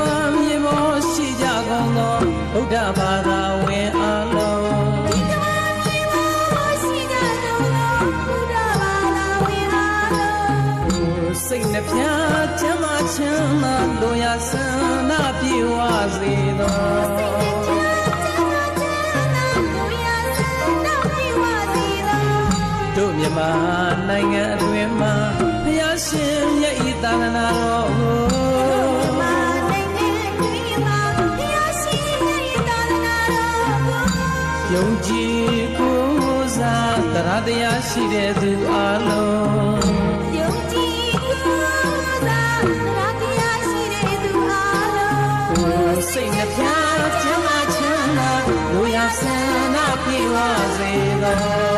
ဘာမြေပေါ်ရှိကြကုန်သောဗုဒ္ဓဘာသာဝင်အားလုံးဒီကမ္ဘာမြေပေါ်ရှိကြတော်သောဘုရားဘာသာဝင်အားလုံးစိတ်နှပြချမ်းသာချမ်းသာတို့ရဆန္ဒပြေဝစေသောစိတ်နဲ့ချမ်းသာချမ်းသာကိုရစနာပြေဝစီသောတို့မြန်မာနိုင်ငံအတွင်မှာဘုရားရှင်ရဲ့ဤသာသနာတော်ကို ယုံကြည်ကိုးစားတရားတရားရှိတဲ့သူအလုံးယုံကြည်ကိုးစားတရားတရားရှိတဲ့သူအားလုံးစိတ်နှပြချမ်းသာချမ်းသာတို့ရဆန္ဒပြေဝစေသော